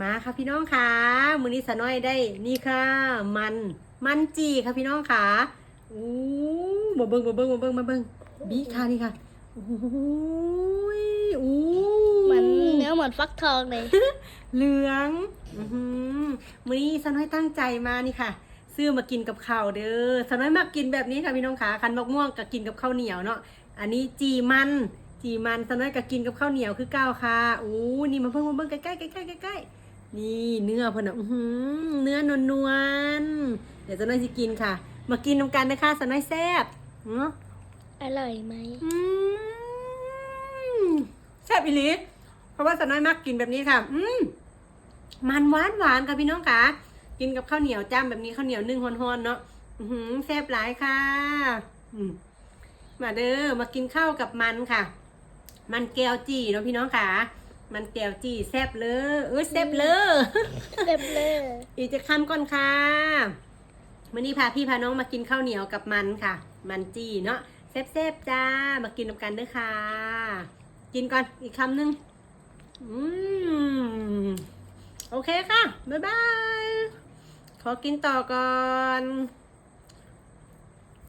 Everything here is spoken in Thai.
มาค่ะพี่น้องค่ะมือนี้สะน้อยได้นี่ค่ะ มันมันจีค่ะพี่น้องค่ะอู้มาเบิ้งมาเบิ้งมาเบิ้งมาเบิ้งบีค่ะนี่ค่ะโอ้ยอู้เหมือนเนื้อเหมือนฟักทองเลยเหลืองอื้อหือมือนี้สะน้อยตั้งใจมานี่ค่ะ ซื้อมากินกับข้าวเด้อสะน้อยมากินแบบนี้ค่ะพี่น้องค่ะคันมะม่วงกับกินกับข้าวเหนียวเนาะอันนี้จีมันจีมันสะน้อยกับกินกับข้าวเหนียวคือเก้าวค่ะอู้นี่มาเพิ่งมาเบิ่งใกล้ๆใกล้ๆใกล้ๆนี่เนื้อเพิ่นอะอื้อหือเนื้อนวลนวลๆเดี๋ยวสะน้อยสิกินค่ะ มากินนำกันนะคะสะน้อยแซ่บเนาะอร่อยไหมอืมแซ่บอีหลีเพราะว่าสะน้อยมักกินแบบนี้ค่ะอืมมันหวานหวานๆค่ะพี่น้องค่ะกินกับข้าวเหนียวจ้ำแบบนี้ข้าวเหนียวนึ่งฮ้อนๆเนาะอือหือแซ่บหลายค่ะอืมมาเด้อมากินข้าวกับมันค่ะ มันแก้วจีเนาะพี่น้องค่ะ มันแก้วจีแซ่บเลยเอ้ยแซ่บเลยเต็มเลยอีกจะคำก่อนค่ะมื่อนี้พาพี่พาน้องมากินข้าวเหนียวกับมันค่ะ มันจีเนาะแซ่บๆจ้า มากินนำกันเด้อค่ะ กินก่อนอีกคำหนึ่งอืมโอเคค่ะ บ๊ายบาย ขอกินต่อก่อน